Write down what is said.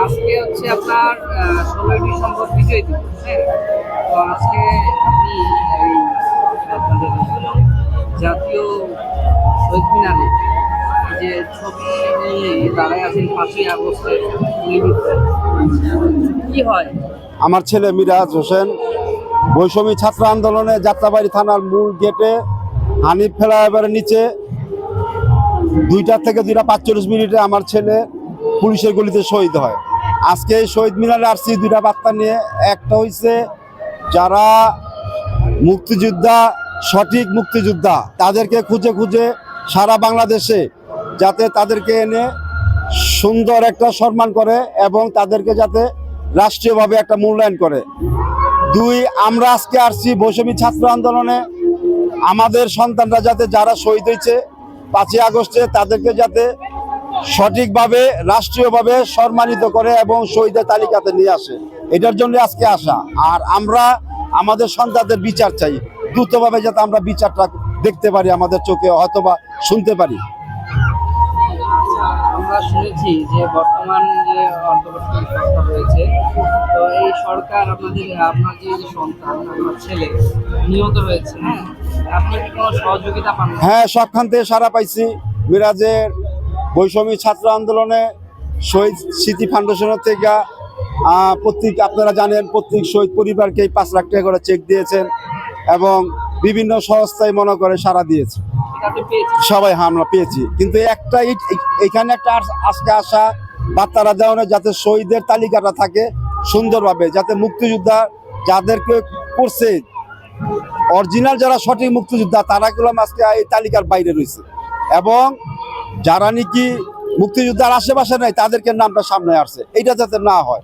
আজকে হচ্ছে আপনার ষোলোই ডিসেম্বর বিজয় দিবস হ্যাঁ? তো আজকে শহীদ মিনারে যে ছবি নিয়ে দাঁড়ায় আছেন পাঁচই আগস্টে নিমিত্তে। কি হয়? আমার ছেলে মিরাজ হোসেন, বৈষম্য ছাত্র আন্দোলনে যাত্রাবাড়ি থানার মূল গেটে হানিফ ফ্লাইওভারের নিচে। দুইটা থেকে দুইটা পাঁচচল্লিশ মিনিটে আমার ছেলে পুলিশের গুলিতে শহীদ হয়। আজকে শহীদ মিনারে আসছি দুইটা বার্তা নিয়ে। একটা হইছে, যারা মুক্তিযোদ্ধা সঠিক মুক্তিযোদ্ধা তাদেরকে খুঁজে খুঁজে সারা বাংলাদেশে যাতে তাদেরকে এনে সুন্দর একটা সম্মান করে এবং তাদেরকে যাতে রাষ্ট্রীয়ভাবে একটা মূল্যায়ন করে। দুই, আমরা আজকে আসছি বৈষম্য ছাত্র আন্দোলনে। আমাদের সন্তানরা যাতে যারা শহীদ হয়েছে, পাঁচই আগস্টে তাদেরকে যাতে সঠিকভাবে, রাষ্ট্রীয়ভাবে সম্মানিত করে এবং শহীদের তালিকাতে নিয়ে আসে। এটার জন্য আজকে আসা। আর আমরা আমাদের সন্তানদের বিচার চাই। দ্রুতভাবে যাতে আমরা বিচারটা দেখতে পারি আমাদের চোখে হয়তোবা শুনতে পারি। আমরা শুনেছি যে বর্তমান যে অন্তর্বর্তী সরকার রয়েছে তো এই সরকার আপনাদের আপনার যে যে সন্তান আপনার ছেলে নিহত হয়েছে হ্যাঁ? আপনি কি কোনো সহযোগিতা পান? হ্যাঁ সবখান থেকে সারা পাইছি। মিরাজের বৈষম্য ছাত্র আন্দোলনে শহীদ স্মৃতি ফাউন্ডেশনের থেকে প্রত্যেক আপনারা জানেন প্রত্যেক শহীদ পরিবারকে পাঁচ লাখ টাকা করে চেক দিয়েছেন। এবং বিভিন্ন সংস্থায় মনে করে সারা দিয়েছে। সবাই আমরা পেয়েছি। কিন্তু একটা এখানে একটা আজকে আসা বার্তারা দেওয়ানো যাতে শহীদের তালিকাটা থাকে সুন্দরভাবে, যাতে মুক্তিযোদ্ধা যাদেরকে করছে, অরিজিনাল যারা সঠিক মুক্তিযোদ্ধা, তারা গুলো আজকে এই তালিকার বাইরে রয়েছে। এবং যারা নাকি মুক্তিযোদ্ধার আশেপাশে নাই, তাদেরকে নামটা সামনে আসছে। এটা যাতে না হয়।